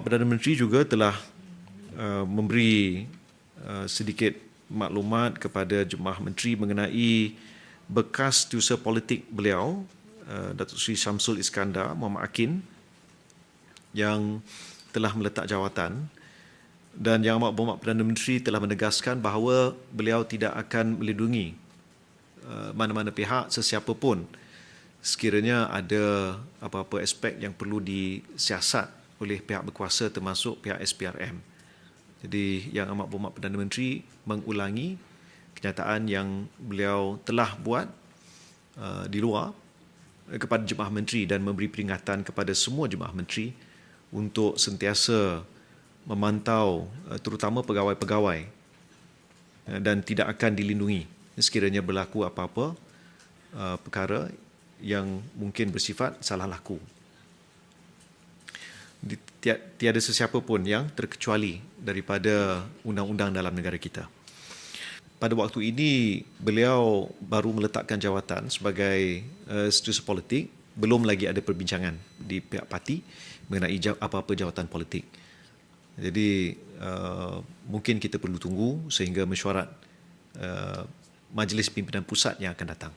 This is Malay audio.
Perdana Menteri juga telah uh, memberi uh, sedikit maklumat kepada jemaah menteri mengenai bekas tusa politik beliau uh, Datuk Seri Syamsul Iskandar Muhammad Akin yang telah meletak jawatan. Dan Yang Amat Berhormat Perdana Menteri telah menegaskan bahawa beliau tidak akan melindungi uh, mana-mana pihak sesiapa pun. Sekiranya ada apa-apa aspek yang perlu disiasat oleh pihak berkuasa termasuk pihak SPRM. Jadi Yang Amat Berhormat Perdana Menteri mengulangi kenyataan yang beliau telah buat uh, di luar uh, kepada jemaah menteri dan memberi peringatan kepada semua jemaah menteri untuk sentiasa memantau uh, terutama pegawai-pegawai uh, dan tidak akan dilindungi sekiranya berlaku apa-apa perkara yang mungkin bersifat salah laku tiada sesiapa pun yang terkecuali daripada undang-undang dalam negara kita. Pada waktu ini, beliau baru meletakkan jawatan sebagai uh, setiausaha politik. Belum lagi ada perbincangan di pihak parti mengenai apa-apa jawatan politik. Jadi, uh, mungkin kita perlu tunggu sehingga mesyuarat uh, Majlis Pimpinan Pusat yang akan datang.